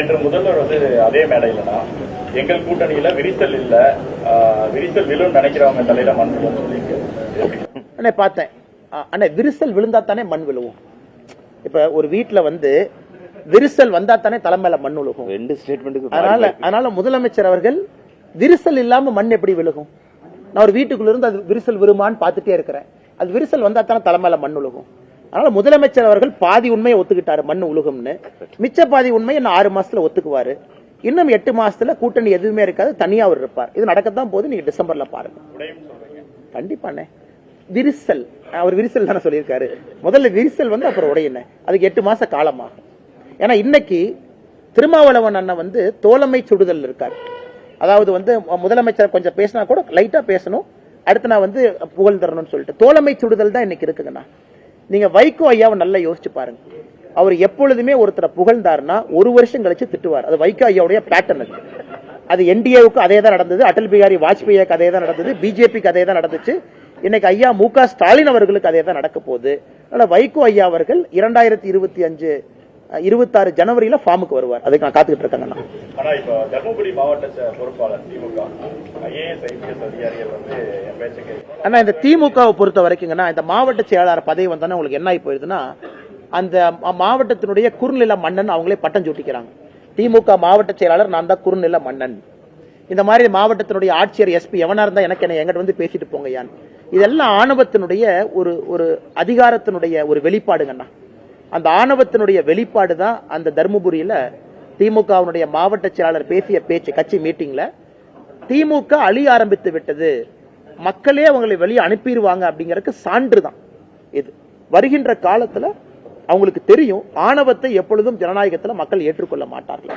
நேற்று முதல்வர் வந்து அதே மேடையிலனா எங்கள் கூட்டணியில விரிசல் இல்ல. விரிசல் விழும் நினைக்கிறவங்க தலையில மண் விழும் பார்த்தேன். அண்ணே விரிசல் விழுந்தா தானே மண் விழுவும்? இப்ப ஒரு வீட்ல வந்து விரிசல் வந்தா தானே தலைமையில மண் விழுகும் ரெண்டு ஸ்டேட்மெண்ட்டுக்கு அதனால அதனால முதலமைச்சர் அவர்கள் விரிசல் இல்லாம மண் எப்படி விழுகும்? நான் ஒரு வீட்டுக்குள்ள இருந்து அது விரிசல் விருமான்னு பார்த்துட்டே இருக்கிறேன். அது விரிசல் வந்தா தானே தலைமையில மண் உழுகும். அதனால முதலமைச்சர் அவர்கள் பாதி உண்மையை ஒத்துக்கிட்டாரு மண் உழுகும்னு மிச்ச பாதி உண்மையை இன்னும் ஆறு மாசத்துல ஒத்துக்குவாரு. இன்னும் எட்டு மாசத்துல கூட்டணி எதுவுமே இருக்காது தனியா அவர் இருப்பார். இது நடக்கத்தான் போது நீங்க டிசம்பர்ல பாருங்க. உடையும் கண்டிப்பாண்ணே. விரிசல். அவர் விரிசல் தானே சொல்லியிருக்காரு. முதல்ல விரிசல் வந்து அப்புறம் உடையின அதுக்கு எட்டு மாச காலமாகும் ஏன்னா இன்னைக்கு திருமாவளவன் அண்ணன் வந்து தோழமை சுடுதல் இருக்கார். அதாவது வந்து முதலமைச்சர் கொஞ்சம் பேசினா கூட லைட்டா பேசணும். அடுத்து நான் வந்து புகழ் தரணும்னு சொல்லிட்டு. தோழமை சுடுதல் தான் இன்னைக்கு இருக்குங்கண்ணா நீங்க வைகோ ஐயாவை நல்லா யோசிச்சு பாருங்க. அவர் எப்பொழுதுமே ஒருத்தரை புகழ்ந்தாருன்னா ஒரு வருஷம் கழிச்சு திட்டுவார். அது வைகோ ஐயாவுடைய பேட்டர்ன் அது. அது என்டிஏவுக்கு அதே தான் நடந்தது. அடல் பிகாரி வாஜ்பேயிக்கு அதே தான் நடந்தது பிஜேபிக்கு அதே தான் நடந்துச்சு. இன்னைக்கு ஐயா மு ஸ்டாலின் அவர்களுக்கு அதே தான் நடக்க போகுது. அதனால வைகோ ஐயா அவர்கள் இரண்டாயிரத்தி இருபத்தி அஞ்சு இருபத்தாறு ஜனவரியில ஃபார்முக்கு வருவார். அதுக்கு நான் காத்துக்கிட்டு இருக்கேங்கண்ணா மாவட்ட ஐபிஎஸ் அதிகாரிகள் வந்து என் இந்த திமுகவை பொறுத்த வரைக்குங்கன்னா இந்த மாவட்ட செயலாளர் பதவி வந்தானே உங்களுக்கு என்ன ஆகி போயிருதுன்னா அந்த மாவட்டத்தினுடைய குறுநில மன்னன் அவங்களே பட்டம் சூட்டிக்கிறாங்க. திமுக மாவட்ட செயலாளர் நான் தான் குறுநில மன்னன். இந்த மாதிரி மாவட்டத்தினுடைய ஆட்சியர் எஸ்பி எவனா இருந்தா எனக்கு என்ன எங்கிட்ட வந்து பேசிட்டு போங்க யான் இதெல்லாம் ஆணவத்தினுடைய ஒரு ஒரு அதிகாரத்தினுடைய ஒரு வெளிப்பாடுங்கண்ணா. அந்த ஆணவத்தினுடைய வெளிப்பாடு தான் அந்த தருமபுரியில் திமுகவினுடைய மாவட்ட செயலாளர் பேசிய பேச்சு கட்சி மீட்டிங்ல திமுக அழிய ஆரம்பித்து விட்டது. மக்களே அவங்களை வெளியே அனுப்பிடுவாங்க அப்படிங்கறதுக்கு சான்று தான் இது. வருகின்ற காலத்துல அவங்களுக்கு தெரியும் ஆணவத்தை எப்பொழுதும் ஜனநாயகத்துல மக்கள் ஏற்றுக்கொள்ள மாட்டார்கள்.